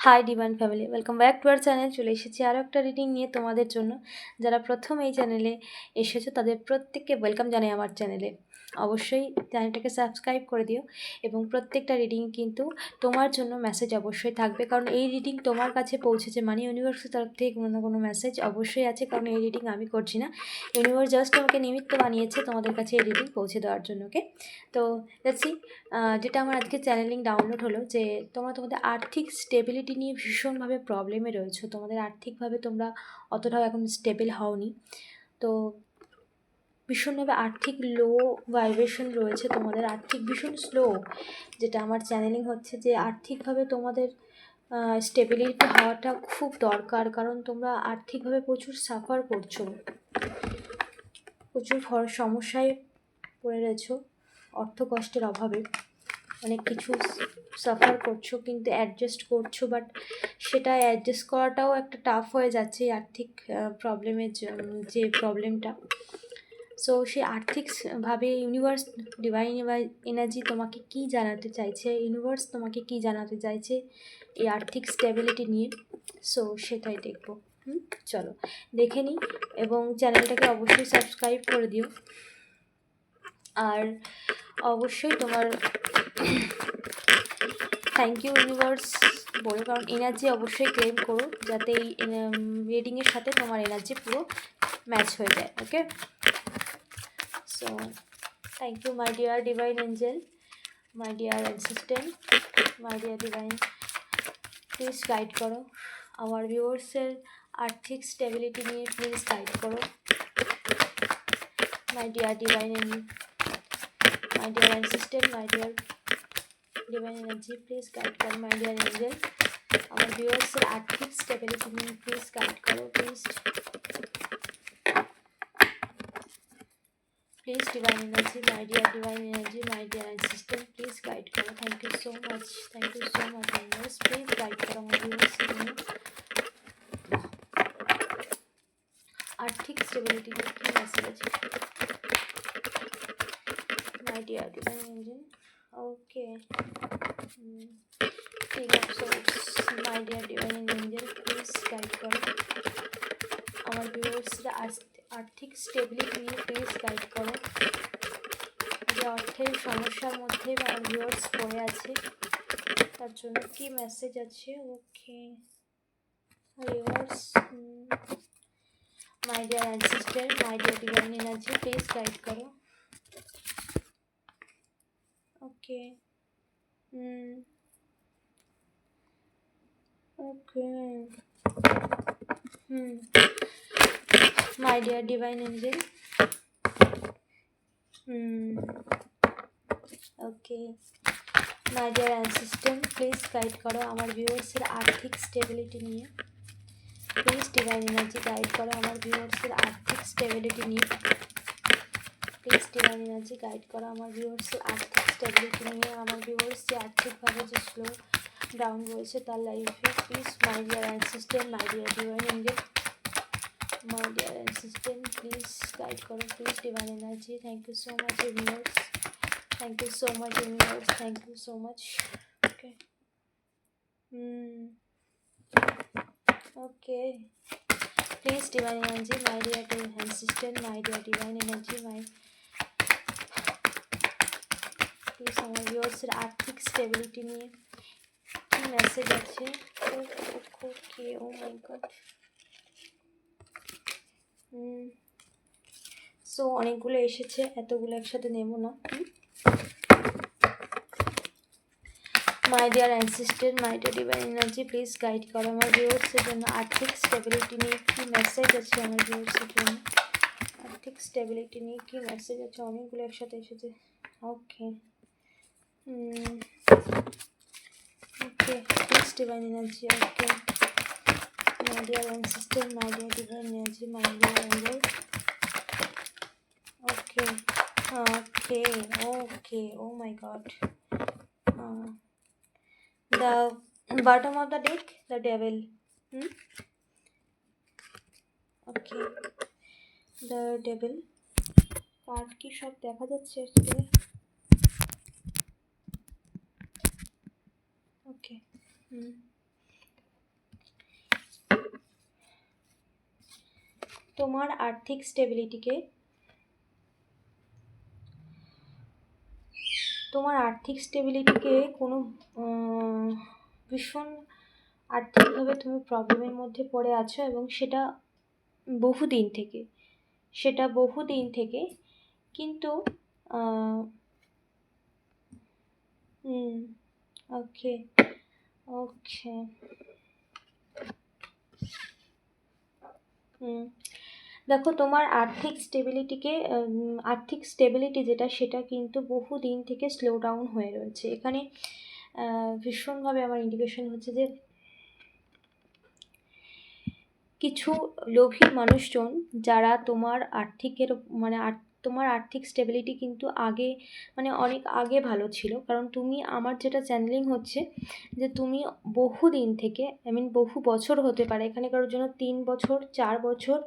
Hi divine family welcome back to our channel চলে এসেছি আরও একটা রিডিং নিয়ে তোমাদের জন্য। যারা প্রথম এই চ্যানেলে এসেছ, তাদের প্রত্যেককে ওয়েলকাম জানাই আমার চ্যানেলে অবশ্যই চ্যানেলটাকে সাবস্ক্রাইব করে দিও এবং প্রত্যেকটা রিডিং কিন্তু তোমার জন্য মেসেজ অবশ্যই থাকবে। কারণ এই রিডিং তোমার কাছে পৌঁছেছে মানে ইউনিভার্সের তরফ থেকে কোনো না কোনো মেসেজ অবশ্যই আছে। কারণ এই রিডিং আমি করছি না। ইউনিভার্স জাস্ট আমাকে নিমিত্ত বানিয়েছে তোমাদের কাছে এই রিডিং পৌঁছে দেওয়ার জন্য ওকে তো দেখছি যেটা আমার আজকে চ্যানেলিং ডাউনলোড হলো যে তোমরা তোমাদের আর্থিক স্টেবিলিটি নিয়ে ভীষণভাবে প্রবলেমে রয়েছো। তোমাদের আর্থিকভাবে তোমরা অতটাও এখন স্টেবল হওনি। তো ভীষণভাবে আর্থিক লো ভাইব্রেশন রয়েছে তোমাদের, আর্থিক ভীষণ স্লো যেটা আমার চ্যানেলিং হচ্ছে যে আর্থিকভাবে তোমাদের স্টেবিলিটি হওয়াটা খুব দরকার, কারণ তোমরা আর্থিকভাবে প্রচুর সাফার করছ, প্রচুর সমস্যায় পড়ে রয়েছো, অর্থ কষ্টের অভাবে, অনেক কিছু সাফার করছ, কিন্তু অ্যাডজাস্ট করছ বাট সেটা অ্যাডজাস্ট করাটাও একটা টাফ হয়ে যাচ্ছে আর্থিক প্রবলেমের যে প্রবলেমটা সো সে আর্থিকভাবে ইউনিভার্স ডিভাইন এনার্জি তোমাকে কি জানাতে চাইছে? ইউনিভার্স তোমাকে কি জানাতে চাইছে? এই আর্থিক স্টেবিলিটি নিয়ে। সো সেটাই দেখব। হুম? চলো, দেখে নিই এবং চ্যানেলটাকে অবশ্যই সাবস্ক্রাইব করে দিও। আর অবশ্যই তোমার থ্যাংক ইউ ইউনিভার্স বলে। কারণ এনার্জি অবশ্যই ক্লেম করো, যাতে এই রিডিংয়ের সাথে তোমার এনার্জি পুরো ম্যাচ হয়ে যায় okay so thank you my dear divine angel my dear assistant my dear divine please guide করো আমার ভিউয়ার্সের আর্থিক স্টেবিলিটি নিয়ে প্লিজ গাইড করো my dear divine my dear ancestor my dear divine energy, please guide করো my dear angel. আমার ভিউয়ার্সের আর্থিক স্টেবিলিটি নিয়ে প্লিজ গাইড করো please please divine energy my dear divine energy my dear assistant please guide করো thank you so much thank you so much universe please guide করো আমার ভিউয়ার্সের নিয়ে আর্থিক স্টেবিলিটি নিয়ে কী মেসেজ আছে my dear, divine engine okay. Mm. king of swords my dear, divine angel. Please guide করো আমার ভিউয়ার্সরা আর্থিক স্টেবিলিটি নিয়ে প্লিজ গাইড করো যে অর্থের সমস্যার মধ্যে আমার ভিউয়ার্স পড়ে আছে, তার জন্য কি মেসেজ আছে okay viewers my dear ancestor my dear divine energy please guide করো Okay. Hmm. Okay. Dear divine angel. Hmm. Okay. My dear assistant please guide করো আমার ভিউয়ার্সের আর্থিক স্টেবিলিটি নিয়ে প্লিজ ডিভাইন এনার্জি গাইড করো আমার ভিউয়ার্সের আর্থিক স্টেবিলিটি নিয়ে প্লিজ ডিভাইন এনার্জি গাইড করো আমার ভিউয়ার্সের আর্থিক স্টেবিলিটি নিয়ে আমার ভিউয়ার্স যে আর্থিকভাবে যে স্লো ডাউন রয়েছে তার লাইফে please my dear assistant my dear divine angel my dear assistant please guide করো please divine energy thank you so much universe thank you so much universe thank you so much okay okay please, divine energy, my dear assistant my dear divine energy, my please আমার ভিউয়ার্সের আর্থিক stability নিয়ে কি message আছে ওকে ও মাই god so অনেকগুলো এসেছে এতগুলো একসাথে নেব না। My dear assistant my dear divine energy please guide করো আমার ভিউয়ার্সের জন্য আর্থিক স্টেবিলিটি নিয়ে কী মেসেজ আছে আমার ভিউয়ার্সের জন্য? আর্থিক স্টেবিলিটি নিয়ে কী মেসেজ আছে? অনেকগুলো একসাথে এসেছে। Okay okay Okay, divine energy energy. My dear ancestor, my dear divine energy, my dear angel. Okay, okay, okay. Oh my God. Uh, the bottom of the deck, the devil. Hmm? Okay, the devil. Card কি সব দেখা যাচ্ছে আজকে ওকে তোমার আর্থিক স্টেবিলিটিকে তোমার আর্থিক স্টেবিলিটিকে কোনো ভীষণ আর্থিকভাবে তুমি প্রবলেমের মধ্যে পড়ে আছো এবং সেটা বহুদিন থেকে, সেটা বহুদিন থেকে কিন্তু ওকে ওকে হুম দেখো, তোমার আর্থিক স্টেবিলিটিকে আর্থিক স্টেবিলিটি যেটা, সেটা কিন্তু বহু দিন থেকে স্লো ডাউন হয়ে রয়েছে। এখানে ভীষণভাবে আমার ইন্ডিকেশন হচ্ছে যে, কিছু লোভী মানুষজন যারা তোমার আর্থিকের মানে তোমার আর্থিক স্টেবিলিটি কিন্তু আগে মানে অনেক আগে ভালো ছিল। কারণ তুমি, আমার যেটা চ্যানেলিং হচ্ছে যে, তুমি বহু দিন থেকে আই মিন বহু বছর হতে পারে, এখানে কারোর জন্য তিন বছর, চার বছর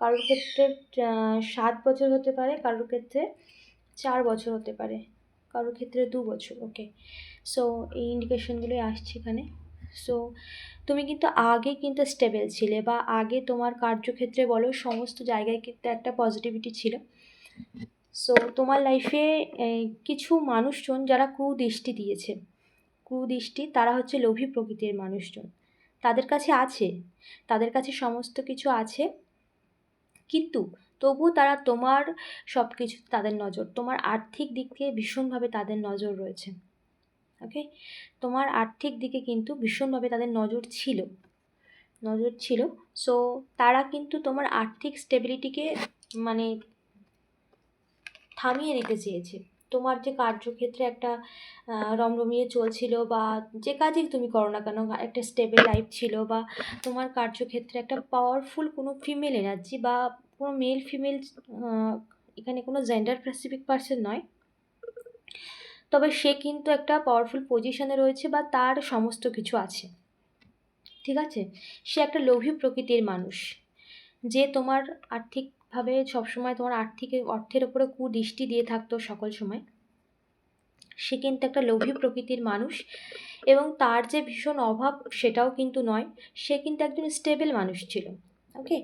কারোর ক্ষেত্রে সাত বছর হতে পারে, কারোর ক্ষেত্রে চার বছর হতে পারে, কারোর ক্ষেত্রে দু বছর ওকে সো এই ইন্ডিকেশনগুলোই আসছে এখানে। সো তুমি কিন্তু আগে কিন্তু স্টেবল ছিলে বা আগে তোমার কার্যক্ষেত্রে বলো সমস্ত জায়গায় কিন্তু একটা পজিটিভিটি ছিল। সো তোমার লাইফে কিছু মানুষজন যারা কুদৃষ্টি দিয়েছে কুদৃষ্টি তারা হচ্ছে লোভী প্রকৃতির মানুষজন। তাদের কাছে আছে, তাদের কাছে সমস্ত কিছু আছে। কিন্তু তবু তারা তোমার সব কিছু তাদের নজর, তোমার আর্থিক দিক থেকে ভীষণভাবে তাদের নজর রয়েছে। ওকে তোমার আর্থিক দিকে কিন্তু ভীষণভাবে তাদের নজর ছিল নজর ছিল। সো তারা কিন্তু তোমার আর্থিক স্টেবিলিটিকে মানে থামিয়ে দিতে চেয়েছে। তোমার যে কার্যক্ষেত্রে একটা রমরমিয়ে চলছিল বা যে কাজই তুমি করো না কেন, একটা স্টেবল লাইফ ছিল বা তোমার কার্যক্ষেত্রে একটা পাওয়ারফুল কোনো ফিমেল এনার্জি বা কোনো মেল ফিমেল এখানে কোনো জেন্ডার স্পেসিফিক পার্সন নয়। তবে সে কিন্তু একটা পাওয়ারফুল পজিশনে রয়েছে বা তার সমস্ত কিছু আছে। ঠিক আছে? সে একটা লোভী প্রকৃতির মানুষ। যে তোমার আর্থিকভাবে সবসময় তোমার আর্থিক অর্থের উপরে কুদৃষ্টি দিয়ে থাকতো সকল সময়। সে কিন্তু একটা লোভী প্রকৃতির মানুষ এবং তার যে ভীষণ অভাব সেটাও কিন্তু নয়, সে কিন্তু একজন স্টেবল মানুষ ছিল ওকে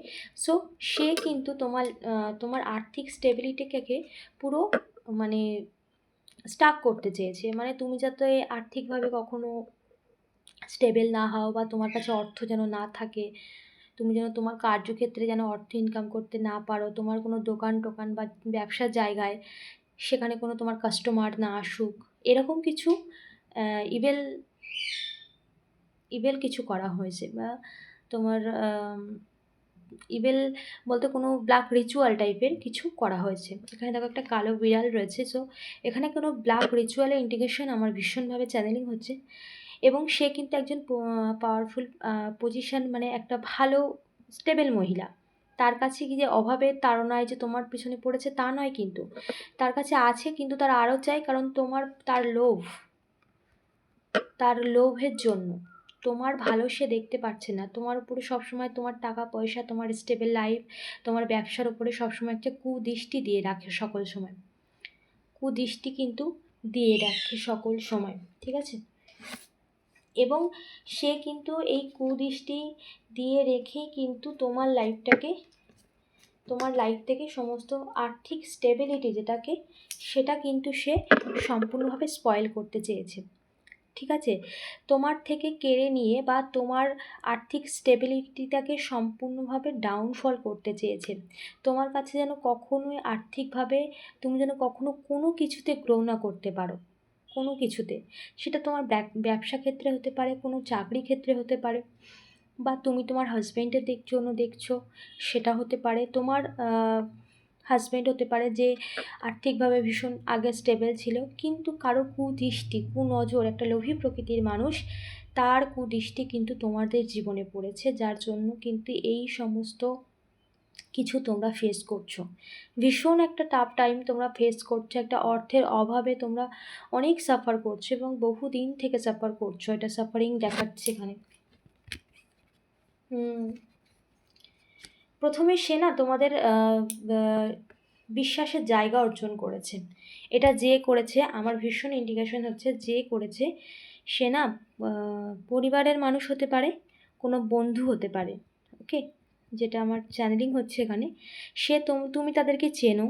সো সে কিন্তু তোমার তোমার আর্থিক স্টেবিলিটিকে পুরো মানে স্টাক করতে চেয়েছে। মানে তুমি যাতে আর্থিকভাবে কখনো স্টেবল না হও বা তোমার কাছে অর্থ যেন না থাকে তুমি যেন তোমার কার্যক্ষেত্রে যেন অর্থ ইনকাম করতে না পারো, তোমার কোনো দোকান টোকান বা ব্যবসার জায়গায় সেখানে কোনো তোমার কাস্টমার না আসুক, এরকম কিছু ইভেল ইভেল কিছু করা হয়েছে বা তোমার ইভেল বলতে কোনো ব্ল্যাক রিচুয়াল টাইপের কিছু করা হয়েছে। এখানে দেখো একটা কালো বিড়াল রয়েছে সো এখানে কোনো ব্ল্যাক রিচুয়ালের ইন্ডিকেশন আমার ভীষণভাবে চ্যানেলিং হচ্ছে। এবং সে কিন্তু একজন পাওয়ারফুল পজিশন মানে একটা ভালো স্টেবল মহিলা। তার কাছে কি যে অভাবের তাড়নায় যে তোমার পিছনে পড়েছে তা নয় কিন্তু। তার কাছে আছে কিন্তু তার আরও চাই কারণ তোমার, তার লোভ। তার লোভের জন্য। তোমার ভালো সে দেখতে পারছে না। তোমার উপরে সবসময় তোমার টাকা, পয়সা, তোমার স্টেবল লাইফ তোমার ব্যবসার উপরে সবসময় একটা কুদৃষ্টি দিয়ে রাখে সকল সময়। কুদৃষ্টি কিন্তু দিয়ে রাখে সকল সময়। ঠিক আছে? এবং সে কিন্তু এই কুদৃষ্টি দিয়ে রেখেই কিন্তু তোমার লাইফটাকে, তোমার লাইফ থেকে সমস্ত আর্থিক স্টেবিলিটি যেটাকে, সেটা কিন্তু সে সম্পূর্ণভাবে স্পয়েল করতে চেয়েছে। ঠিক আছে? তোমার থেকে কেড়ে নিয়ে বা তোমার আর্থিক স্টেবিলিটিটাকে সম্পূর্ণভাবে ডাউনফল করতে চেয়েছে। তোমার কাছে যেন কখনোই আর্থিকভাবে, তুমি যেন কখনো কোনো কিছুতে গ্রো না করতে পারো। কোনো কিছুতে। সেটা তোমার ব্যব- ব্যবসা ক্ষেত্রে হতে পারে, কোনো চাকরি ক্ষেত্রে হতে পারে, বা তুমি তোমার হাজব্যান্ডের দিক জন্য দেখছ, সেটা হতে পারে। তোমার হাজব্যান্ড হতে পারে যে আর্থিকভাবে ভীষণ আগে স্টেবল ছিল, কিন্তু কারও কুদৃষ্টি, কুনজর, একটা লোভী প্রকৃতির মানুষ, তার কুদৃষ্টি কিন্তু তোমাদের জীবনে পড়েছে, যার জন্য কিন্তু এই সমস্ত কিছু তোমরা ফেস করছ। ভীষণ একটা টাফ টাইম তোমরা ফেস করছ, একটা অর্থের অভাবে তোমরা অনেক সাফার করছ এবং বহু দিন থেকে সাফার করছ, এটা সাফারিং দেখাচ্ছে এখানে। হুম। প্রথমে সে না তোমাদের বিশ্বাসের জায়গা অর্জন করেছে। এটা যে করেছে, আমার ভীষণ ইন্ডিকেশন হচ্ছে যে করেছে সে না পরিবারের মানুষ হতে পারে, কোনো বন্ধু হতে পারে ওকে যেটা আমার চ্যানেলিং হচ্ছে এখানে, সে তুমি তাদেরকে চেনো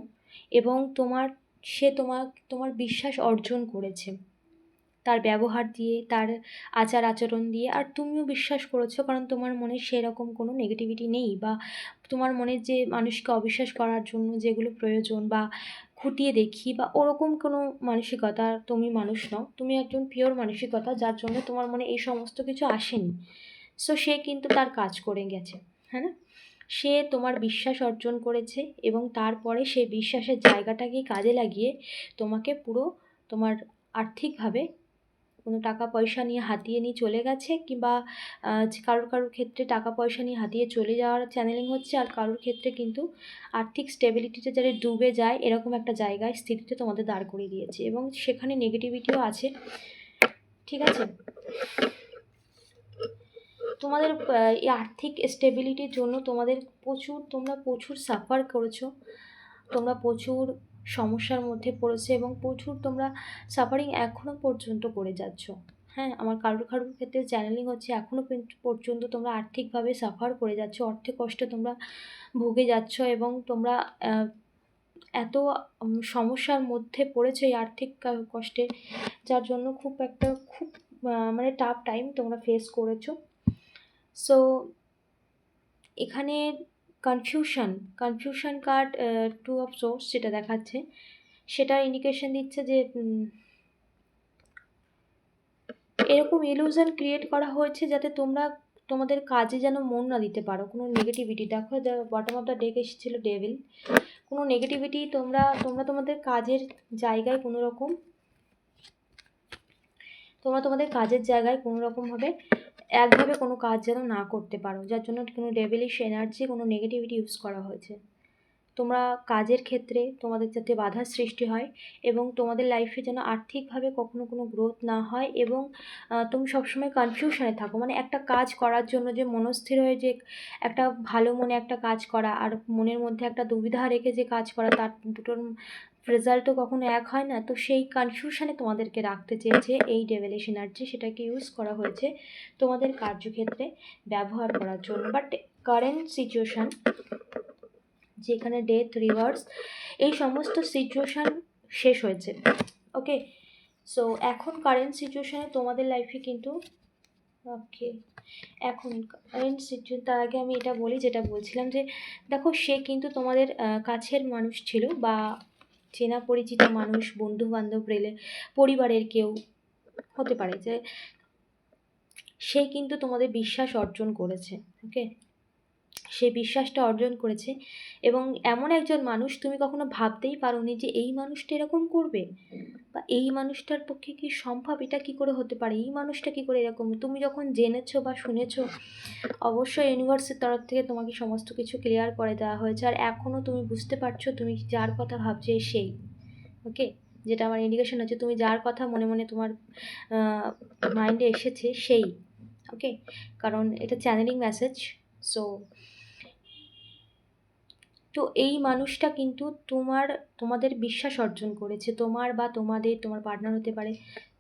এবং তোমার, সে তোমার তোমার বিশ্বাস অর্জন করেছে। তার ব্যবহার দিয়ে, তার আচার আচরণ দিয়ে, আর তুমিও বিশ্বাস করেছ, কারণ তোমার মনে সেরকম কোনো নেগেটিভিটি নেই বা তোমার মনে যে মানুষকে অবিশ্বাস করার জন্য যেগুলো প্রয়োজন বা খুঁটিয়ে দেখি বা ওরকম কোনো মানসিকতা তুমি মানুষ নও, তুমি একজন পিওর মানসিকতা যার জন্য তোমার মনে এই সমস্ত কিছু আসেনি। সো সে কিন্তু তার কাজ করে গেছে হ্যাঁ না? সে তোমার বিশ্বাস অর্জন করেছে এবং তারপরে সে বিশ্বাসের জায়গাটাকে কাজে লাগিয়ে তোমাকে পুরো তোমার আর্থিকভাবে কোনো টাকা পয়সা নিয়ে হাতিয়ে নিয়ে চলে গেছে কিংবা কারোর কারোর ক্ষেত্রে টাকা পয়সা নিয়ে হাতিয়ে চলে যাওয়ার চ্যানেলিং হচ্ছে আর কারোর ক্ষেত্রে কিন্তু আর্থিক স্টেবিলিটিতে যারা ডুবে যায় এরকম একটা জায়গায় স্থিতিতে তোমাদের দাঁড় করিয়ে দিয়েছে এবং সেখানে নেগেটিভিটিও আছে। ঠিক আছে? তোমাদের এই আর্থিক স্টেবিলিটির জন্য তোমাদের প্রচুর, তোমরা প্রচুর সাফার করেছ। তোমরা প্রচুর সমস্যার মধ্যে পড়েছে এবং প্রচুর তোমরা সাফারিং এখনও পর্যন্ত করে যাচ্ছ। হ্যাঁ আমার কারোর কারোর ক্ষেত্রে চ্যানেলিং হচ্ছে এখনও পর্যন্ত তোমরা আর্থিকভাবে সাফার করে যাচ্ছ, অর্থে কষ্টে তোমরা ভুগে যাচ্ছ এবং তোমরা এত সমস্যার মধ্যে পড়েছো এই আর্থিক কষ্টে যার জন্য খুব একটা, খুব মানে টাফ টাইম তোমরা ফেস করেছ। সো এখানে confusion confusion card two of swords যেটা দেখাচ্ছে সেটা ইন্ডিকেশন দিচ্ছে যে এরকম ইলুশন ক্রিয়েট করা হয়েছে যাতে তোমরা, তোমাদের কাজে যেন মন না দিতে পারো। কোনো নেগেটিভিটি দেখো বটম অফ দ্য ডেক এসেছিল ডেভিল কোনো নেগেটিভিটি তোমরা তোমরা তোমাদের কাজের জায়গায় কোনো রকম তোমরা তোমাদের কাজের জায়গায় কোনো রকমভাবে একভাবে কোনো কাজ যেন না করতে পারো, যার জন্য কোনো ডেভিলিশ এনার্জি কোনো নেগেটিভিটি ইউজ করা হয়েছে। তোমরা কাজের ক্ষেত্রে তোমাদের যাতে বাধার সৃষ্টি হয় এবং তোমাদের লাইফে যেন আর্থিকভাবে কখনো কোনো গ্রোথ না হয় এবং তুমি সবসময় কনফিউশনে থাকো। মানে একটা কাজ করার জন্য যে মনস্থির হয়ে যে একটা ভালো মনে একটা কাজ করা আর মনের মধ্যে একটা দুবিধা রেখে যে কাজ করা, তার দুটোর রেজাল্ট তো কখনো এক হয় না। তো সেই কনফিউশনে তোমাদেরকে রাখতে চেয়েছে এই ডেভেলিশ এনার্জি সেটাকে ইউজ করা হয়েছে তোমাদের কার্যক্ষেত্রে ব্যবহার করার জন্য। বাট কারেন্ট সিচুয়েশান যেখানে ডেথ রিভার্স এই সমস্ত সিচুয়েশান শেষ হয়েছে। ওকে সো এখন কারেন্ট সিচুয়েশানে তোমাদের লাইফে কিন্তু ওকে এখন কারেন্ট সিচুয়েশন তার আগে আমি এটা বলি, যেটা বলছিলাম যে, দেখো সে কিন্তু তোমাদের কাছের মানুষ ছিল বা চেনা পরিচিত মানুষ বন্ধু বান্ধব রেলে, পরিবারের কেউ হতে পারে যে সে কিন্তু তোমাদের বিশ্বাস অর্জন করেছে ওকে সে বিশ্বাসটা অর্জন করেছে। এবং এমন একজন মানুষ তুমি কখনো ভাবতেই পারোনি যে এই মানুষটা এরকম করবে? বা এই মানুষটার পক্ষে কি সম্ভব? এটা কি করে হতে পারে? এই মানুষটা কি করে এরকম? তুমি যখন জেনেছো বা শুনেছো, অবশ্যই ইউনিভার্সের তরফ থেকে তোমাকে সমস্ত কিছু ক্লিয়ার করে দেওয়া হয়েছে। আর এখনও তুমি বুঝতে পারছ তুমি যার কথা ভাবছ সেই। ওকে যেটা আমার ইন্ডিকেশন হচ্ছে তুমি যার কথা মনে মনে তোমার মাইন্ডে এসেছে সেই। ওকে কারণ এটা চ্যানেলিং মেসেজ সো তো এই মানুষটা কিন্তু তোমার, তোমাদের বিশ্বাস অর্জন করেছে। তোমার বা তোমাদের, তোমার পার্টনার হতে পারে,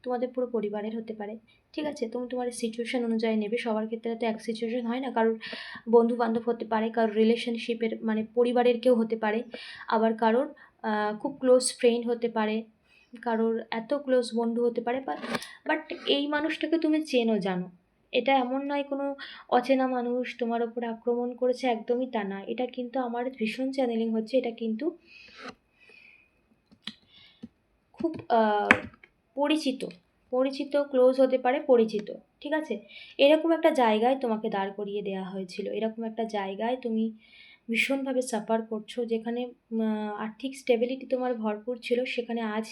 তোমাদের পুরো পরিবারের হতে পারে। ঠিক আছে? তুমি তোমার সিচুয়েশান অনুযায়ী নেবে। সবার ক্ষেত্রে তো এক সিচুয়েশান হয় না। কারোর বন্ধু বান্ধব হতে পারে, কারোর রিলেশনশিপের মানে পরিবারের কেউ হতে পারে। আবার কারোর খুব ক্লোজ ফ্রেন্ড হতে পারে। কারোর এত ক্লোজ বন্ধু হতে পারে। বাট এই মানুষটাকে তুমি চেনো, জানো। এটা এমন নয় কোনো অচেনা মানুষ তোমার ওপর আক্রমণ করেছে, একদমই তা না এটা কিন্তু আমার ভীষণ চ্যানেলিং হচ্ছে, এটা কিন্তু খুব পরিচিত পরিচিত ক্লোজ হতে পারে, পরিচিত, ঠিক আছে? এরকম একটা জায়গায় তোমাকে দাঁড় করিয়ে দেওয়া হয়েছিল। এরকম একটা জায়গায় তুমি ভীষণভাবে সাফার করছ, যেখানে আর্থিক স্টেবিলিটি তোমার ভরপুর ছিল, সেখানে আজ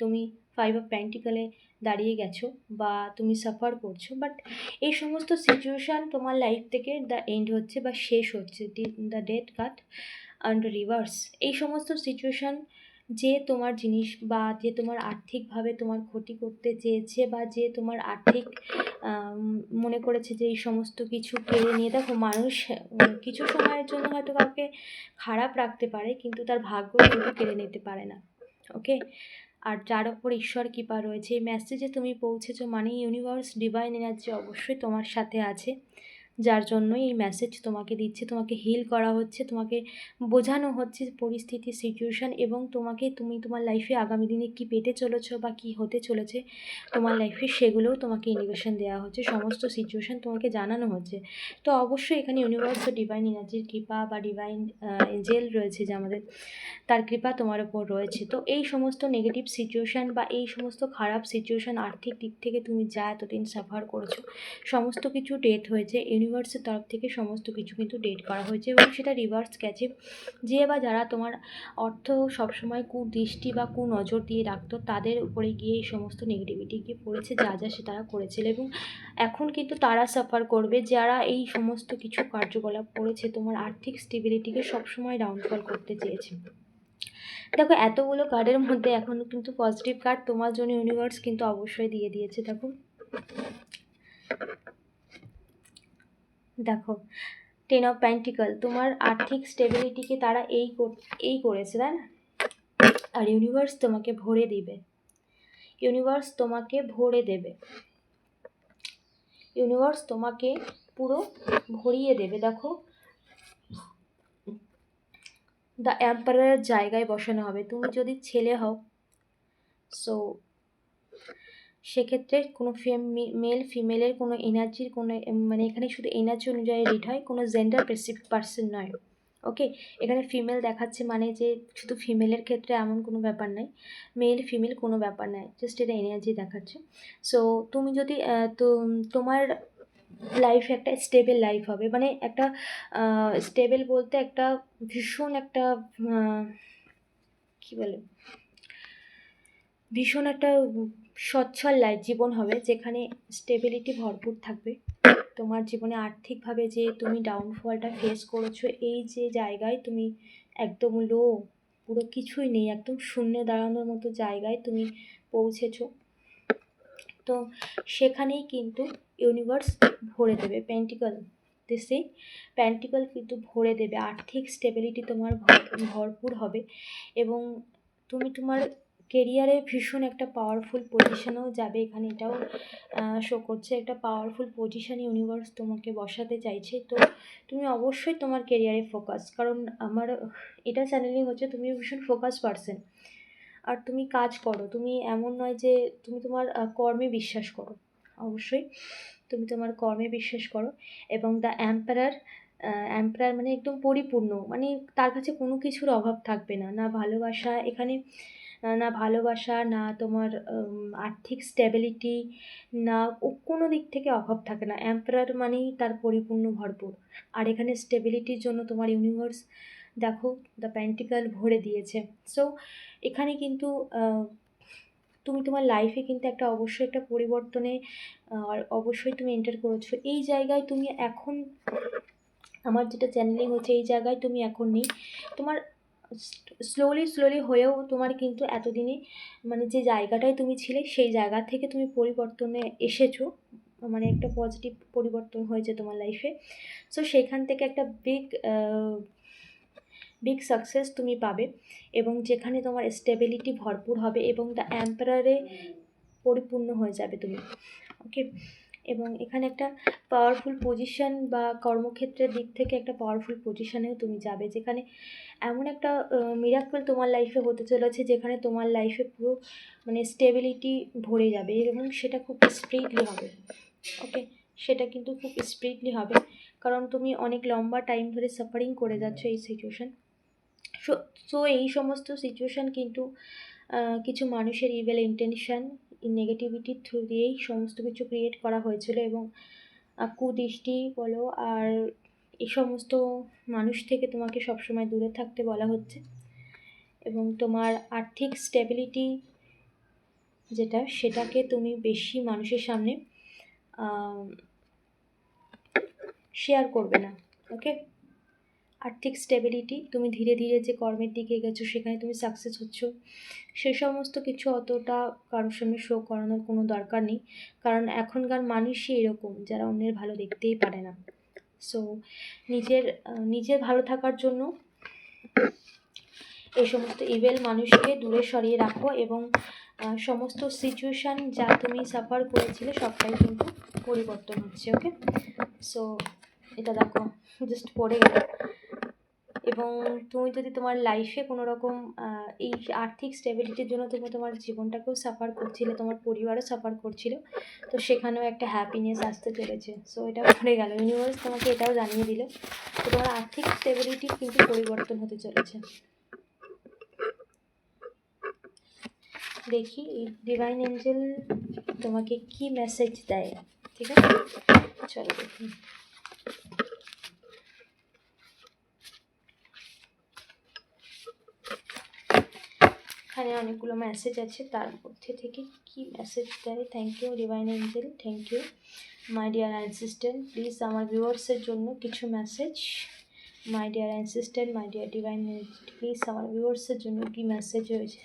তুমি ফাইভ অফ প্যান্টিকালে দাঁড়িয়ে গেছো বা তুমি সাফার করছ বাট এই সমস্ত সিচুয়েশান তোমার লাইফ থেকে দ্য এন্ড হচ্ছে বা শেষ হচ্ছে the death card and reverse এই সমস্ত সিচুয়েশান যে তোমার জিনিস বা যে তোমার আর্থিকভাবে তোমার ক্ষতি করতে চেয়েছে বা যে তোমার আর্থিক মনে করেছে যে এই সমস্ত কিছু কেড়ে নিয়ে, দেখো মানুষ কিছু সময়ের জন্য হয়তো কাউকে খারাপ রাখতে পারে, কিন্তু তার ভাগ্য কেড়ে নিতে পারে না ওকে আর যার ওপর ঈশ্বর কৃপা রয়েছে। এই মেসেজে তুমি পৌঁছেছো মানে ইউনিভার্স ডিভাইন এনার্জি অবশ্যই তোমার সাথে আছে। যার জন্যই এই মেসেজ তোমাকে দিচ্ছে, তোমাকে হিল করা হচ্ছে, তোমাকে বোঝানো হচ্ছে পরিস্থিতি সিচুয়েশান এবং তোমাকে তুমি তোমার লাইফে আগামী দিনে কী পেতে চলেছো বা কী হতে চলেছে, তোমার লাইফে সেগুলোও তোমাকে ইন্ডিকেশন দেওয়া হচ্ছে, সমস্ত সিচুয়েশান তোমাকে জানানো হচ্ছে। তো অবশ্যই এখানে ইউনিভার্স ডিভাইন এনার্জির কৃপা বা ডিভাইন এঞ্জেল রয়েছে যে আমাদের, তার কৃপা তোমার ওপর রয়েছে। তো এই সমস্ত নেগেটিভ সিচুয়েশান বা এই সমস্ত খারাপ সিচুয়েশান আর্থিক দিক থেকে তুমি যা এতদিন সাফার করেছ, সমস্ত কিছু ডেথ হয়েছে ইউনিভার্সের তরফ থেকে সমস্ত কিছু কিন্তু ডেট করা হয়েছে এবং সেটা রিভার্স গেছে। যে বা যারা তোমার অর্থ সবসময় কুদৃষ্টি বা কুনজর দিয়ে রাখতো, তাদের উপরে গিয়ে এই সমস্ত নেগেটিভিটি গিয়ে পড়েছে, যা যা সে তারা করেছিল এবং এখন কিন্তু তারা সাফার করবে। যারা এই সমস্ত কিছু কার্যকলাপ করেছে, তোমার আর্থিক স্টেবিলিটিকে সবসময় ডাউনফল করতে চেয়েছে। দেখো, এতগুলো কার্ডের মধ্যে এখন কিন্তু পজিটিভ কার্ড তোমার জন্য ইউনিভার্স কিন্তু অবশ্যই দিয়ে দিয়েছে, দেখো। দেখো টেন অফ প্যান্টিকল তোমার আর্থিক স্টেবিলিটিকে তারা এই এই করেছে, তাই না? আর ইউনিভার্স তোমাকে ভরে দিবে। ইউনিভার্স তোমাকে ভরে দেবে। ইউনিভার্স তোমাকে পুরো ভরিয়ে দেবে। দেখো দ্য অ্যাম্পায়ারের জায়গায় বসানো হবে। তুমি যদি ছেলে হও সো সেক্ষেত্রে কোনো ফেম মেল ফিমেলের কোনো এনার্জির কোনো মানে এখানে শুধু এনার্জি অনুযায়ী রিড হয়, কোনো জেন্ডার স্পেসিফিক পার্সন নয় ওকে এখানে ফিমেল দেখাচ্ছে মানে যে শুধু ফিমেলের ক্ষেত্রে এমন কোনো ব্যাপার নাই মেল ফিমেল কোনো ব্যাপার নাই জাস্ট এটা এনার্জি দেখাচ্ছে। সো তুমি যদি তো, তোমার লাইফে একটা স্টেবল লাইফ হবে মানে একটা স্টেবল বলতে একটা ভীষণ একটা কী বলে? ভীষণ একটা সচ্ছল লাইফ জীবন হবে, যেখানে স্টেবিলিটি ভরপুর থাকবে। তোমার জীবনে আর্থিকভাবে যে তুমি ডাউনফলটা ফেস করেছ, এই যে জায়গায় তুমি একদম লো পুরো কিছুই নেই, একদম শূন্যে দাঁড়ানোর মতো জায়গায় তুমি পৌঁছেছো। তো সেখানেই কিন্তু ইউনিভার্স ভরে দেবে প্যান্টিকল দিসে প্যান্টিকল কিন্তু ভরে দেবে। আর্থিক স্টেবিলিটি তোমার ভরপুর হবে এবং তুমি তোমার কেরিয়ারে ভীষণ একটা পাওয়ারফুল পজিশনেও যাবে এখানে। এটাও শো করছে। একটা পাওয়ারফুল পজিশান ইউনিভার্স তোমাকে বসাতে চাইছে। তো তুমি অবশ্যই তোমার কেরিয়ারে ফোকাস কারণ আমার, এটা চ্যানেলিং হচ্ছে তুমি ভীষণ ফোকাস পারসন আর তুমি কাজ করো। তুমি এমন নয় যে তুমি তোমার কর্মে বিশ্বাস করো। অবশ্যই তুমি তোমার কর্মে বিশ্বাস করো এবং দ্য অ্যাম্পায়ার অ্যাম্পায়ার মানে একদম পরিপূর্ণ। মানে তার কাছে কোনো কিছুর অভাব থাকবে না। না ভালোবাসা, এখানে না ভালোবাসা, না তোমার আর্থিক স্টেবিলিটি না কোনো দিক থেকে অভাব থাকে না। অ্যাম্পায়ার মানেই তার পরিপূর্ণ ভরপুর। আর এখানে স্টেবিলিটির জন্য তোমার ইউনিভার্স দেখো দ্য প্যান্টিকাল ভরে দিয়েছে। সো এখানে কিন্তু তুমি তোমার লাইফে কিন্তু একটা অবশ্যই একটা পরিবর্তনে অবশ্যই তুমি এন্টার করেছ। এই জায়গায় তুমি এখন, আমার যেটা চ্যানেলিং হচ্ছে, এই জায়গায় তুমি এখন নেই। তোমার স্লোলি স্লোলি হয়েও তোমার কিন্তু এতদিনে মানে যে জায়গাটায় তুমি ছিলে, সেই জায়গা থেকে তুমি পরিবর্তনে এসেছ। মানে একটা পজিটিভ পরিবর্তন হয়েছে তোমার লাইফে সো সেখান থেকে একটা বিগ বিগ সাকসেস তুমি পাবে এবং যেখানে তোমার স্টেবিলিটি ভরপুর হবে এবং দ্য অ্যাম্পায়ারে পরিপূর্ণ হয়ে যাবে তুমি। ওকে এবং এখানে একটা পাওয়ারফুল পজিশন বা কর্মক্ষেত্রের দিক থেকে একটা পাওয়ারফুল পজিশানেও তুমি যাবে। যেখানে এমন একটা মিরাক্কেল তোমার লাইফে হতে চলেছে, যেখানে তোমার লাইফে পুরো মানে স্টেবিলিটি ভরে যাবে এবং সেটা খুব স্প্রিডলি হবে। ওকে সেটা কিন্তু খুব স্প্রিডলি হবে। কারণ তুমি অনেক লম্বা টাইম ধরে সাফারিং করে যাচ্ছ এই সিচুয়েশান সো সো এই সমস্ত সিচুয়েশান কিন্তু কিছু মানুষের ইভেল ইন্টেনশন নেগেটিভিটির থ্রু দিয়েই সমস্ত কিছু ক্রিয়েট করা হয়েছিল এবং কুদৃষ্টি বলো আর এই সমস্ত মানুষ থেকে তোমাকে সবসময় দূরে থাকতে বলা হচ্ছে। এবং তোমার আর্থিক স্টেবিলিটি যেটা, সেটাকে তুমি বেশি মানুষের সামনে শেয়ার করবে না ওকে আর্থিক স্টেবিলিটি তুমি ধীরে ধীরে যে কর্মের দিকে গেছো সেখানে তুমি সাকসেস হচ্ছ। সে সমস্ত কিছু অতটা কারোর সামনে শো করানোর কোনো দরকার নেই। কারণ এখনকার মানুষই এরকম, যারা অন্যের ভালো দেখতেই পারে না। সো নিজের নিজের ভালো থাকার জন্য এই সমস্ত ইভেল মানুষকে দূরে সরিয়ে রাখো এবং সমস্ত সিচুয়েশান যা তুমি সাফার করেছিলে, সবটাই কিন্তু পরিবর্তন হচ্ছে ওকে সো এটা দেখো জাস্ট পড়ে গেল। এবং তুমি যদি তোমার লাইফে কোনো রকম এই আর্থিক স্টেবিলিটির জন্য তুমি তোমার জীবনটাকেও সাফার করছিলে, তোমার পরিবারও সাফার করছিল, তো সেখানেও একটা হ্যাপিনেস আসতে চলেছে। সো এটা পড়ে গেল। ইউনিভার্স তোমাকে এটাও জানিয়ে দিল তো তোমার আর্থিক স্টেবিলিটি কিন্তু পরিবর্তন হতে চলেছে। দেখি ডিভাইন এঞ্জেল তোমাকে কি মেসেজ দেয়? ঠিক আছে? চলো দেখি। এখানে অনেকগুলো মেসেজ আছে, তার মধ্যে থেকে কি মেসেজ দেয়? Thank you divine angel thank you my dear assistant please আমার ভিউয়ার্সের জন্য কিছু message my dear assistant my dear divine angel please আমার ভিউয়ার্সের জন্য কি মেসেজ হয়েছে?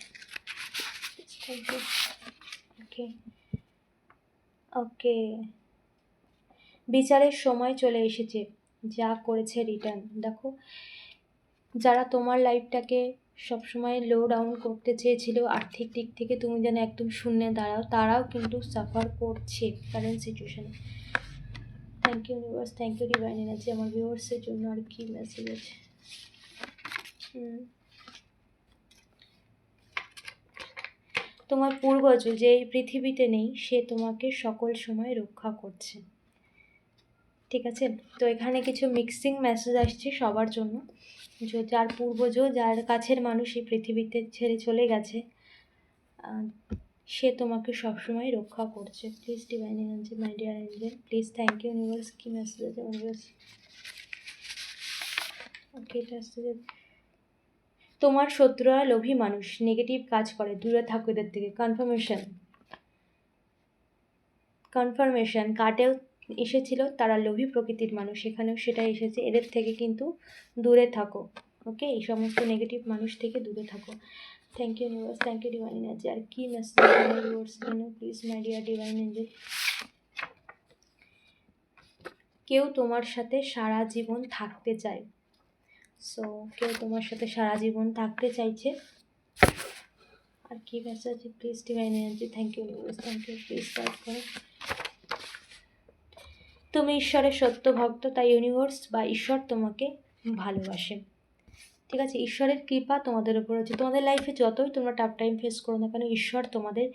থ্যাংক ইউ ওকে ওকে বিচারের সময় চলে এসেছে। যা করেছে রিটার্ন দেখো, যারা তোমার লাইফটাকে সবসময় লো ডাউন করতে চেয়েছিল। আর্থিক দিক থেকে তুমি যেন একদম শূন্যে দাঁড়াও। তারাও কিন্তু সাফার করছে current সিচুয়েশানে thank you universe thank you divine energy আমার ভিউয়ার্সের জন্য আর কি মেসেজ আছে? তোমার পূর্বজ যে এই পৃথিবীতে নেই, সে তোমাকে সকল সময় রক্ষা করছে। ঠিক আছে? তো এখানে কিছু মিক্সিং মেসেজ আসছে সবার জন্য। যার পূর্বজ যার কাছের মানুষ এই পৃথিবীতে ছেড়ে চলে গেছে সে তোমাকে সবসময় রক্ষা করছে। Please divine energy my dear angel please thank you universe কি মেসেজ আছে ইউনিভার্স ওকে এটা আসতে তোমার শত্রুরা লোভী মানুষ নেগেটিভ কাজ করে, দূরে থাকো এদের থেকে। কনফার্মেশন কনফার্মেশন কার্টেও এসেছিল, তারা লোভী প্রকৃতির মানুষ এখানেও সেটা এসেছে। এদের থেকে কিন্তু দূরে থাকো ওকে এই সমস্ত নেগেটিভ মানুষ থেকে দূরে থাকো। Thank you universe thank you divine energy আর কি message please my dear divine angel কেউ তোমার সাথে সারা জীবন থাকতে চায়। সো কেউ তোমার সাথে সারা জীবন থাকতে চাইছে। আর কি message please divine energy thank you universe thank you please guide করো। তুমি ঈশ্বরের সত্য ভক্ত, তাই ইউনিভার্স বা ঈশ্বর তোমাকে ভালোবাসে। ঠিক আছে, ঈশ্বরের কৃপা তোমাদের উপর আছে তোমাদের লাইফে যতই তোমরা টাফ টাইম ফেস করো না কেন, ঈশ্বর তোমাদের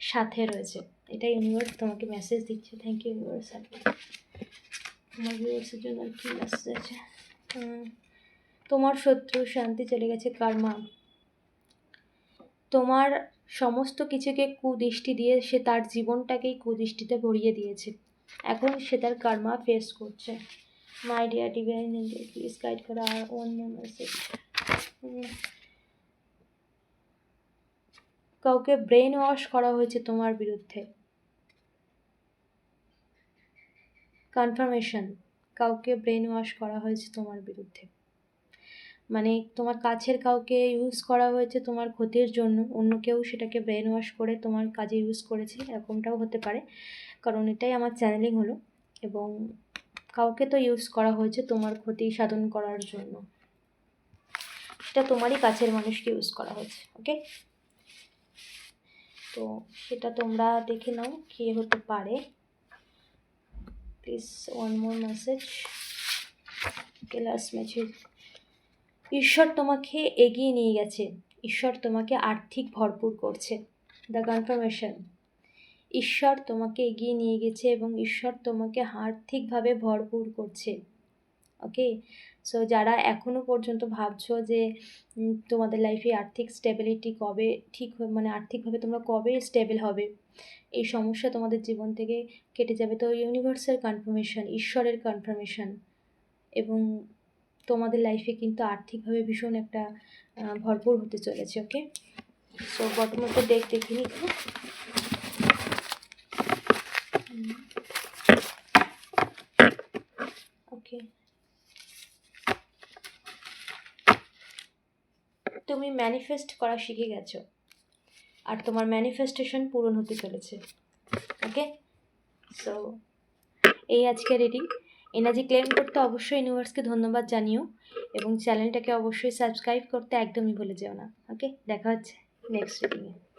সাথে রয়েছে। এটা ইউনিভার্স তোমাকে মেসেজ দিচ্ছে। থ্যাংক ইউ ইউনিভার্স তোমার ভিউয়ার্সের জন্য কি মেসেজ আছে? তোমার শত্রু, শান্তি চলে গেছে কারমা তোমার সমস্ত কিছুকে কুদৃষ্টি দিয়ে সে তার জীবনটাকেই কুদৃষ্টিতে ভরিয়ে দিয়েছে। এখন সে তার কার্মা ফেস করছে। My dear divine angel please guide করো আর মোর মেসেজ কাউকে ব্রেন ওয়াশ করা হয়েছে তোমার বিরুদ্ধে। কনফার্মেশন কাউকে ব্রেন ওয়াশ করা হয়েছে তোমার বিরুদ্ধে। মানে তোমার কাছের কাউকে ইউজ করা হয়েছে তোমার ক্ষতির জন্য, অন্য কেউ সেটাকে ব্রেন ওয়াশ করে তোমার কাজে ইউজ করেছে, এরকমটাও হতে পারে। কারণ এটাই আমার চ্যানেলিং হলো এবং কাউকে তো ইউজ করা হয়েছে তোমার ক্ষতি সাধন করার জন্য। সেটা তোমারই কাছের মানুষকে ইউজ করা হয়েছে ওকে তো সেটা তোমরা দেখে নাও কে হতে পারে। Please one more message last message ঈশ্বর তোমাকে এগিয়ে নিয়ে গেছে। ঈশ্বর তোমাকে আর্থিক ভরপুর করছে। দ্য কনফার্মেশন ঈশ্বর তোমাকে এগিয়ে নিয়ে গেছে এবং ঈশ্বর তোমাকে আর্থিকভাবে ভরপুর করছে। ওকে সো যারা এখনও পর্যন্ত ভাবছ যে তোমাদের লাইফে আর্থিক স্টেবিলিটি কবে ঠিক মানে আর্থিকভাবে তোমরা কবে স্টেবল হবে, এই সমস্যা তোমাদের জীবন থেকে কেটে যাবে। তো ইউনিভার্সের কনফার্মেশন ঈশ্বরের কনফার্মেশন এবং তোমাদের লাইফে কিন্তু আর্থিকভাবে ভীষণ একটা ভরপুর হতে চলেছে। Okay so bottom of the okay তুমি ম্যানিফেস্ট করা শিখে গেছো। আর তোমার ম্যানিফেস্টেশন পূরণ হতে চলেছে। ওকে সো এই আজকে রিডিং এনার্জি ক্লেম করতে অবশ্যই ইউনিভার্সকে ধন্যবাদ জানিও এবং চ্যানেলটাকে অবশ্যই সাবস্ক্রাইব করতে একদমই ভুলে যেও না। ওকে দেখা হচ্ছে নেক্সট রিডিংয়ে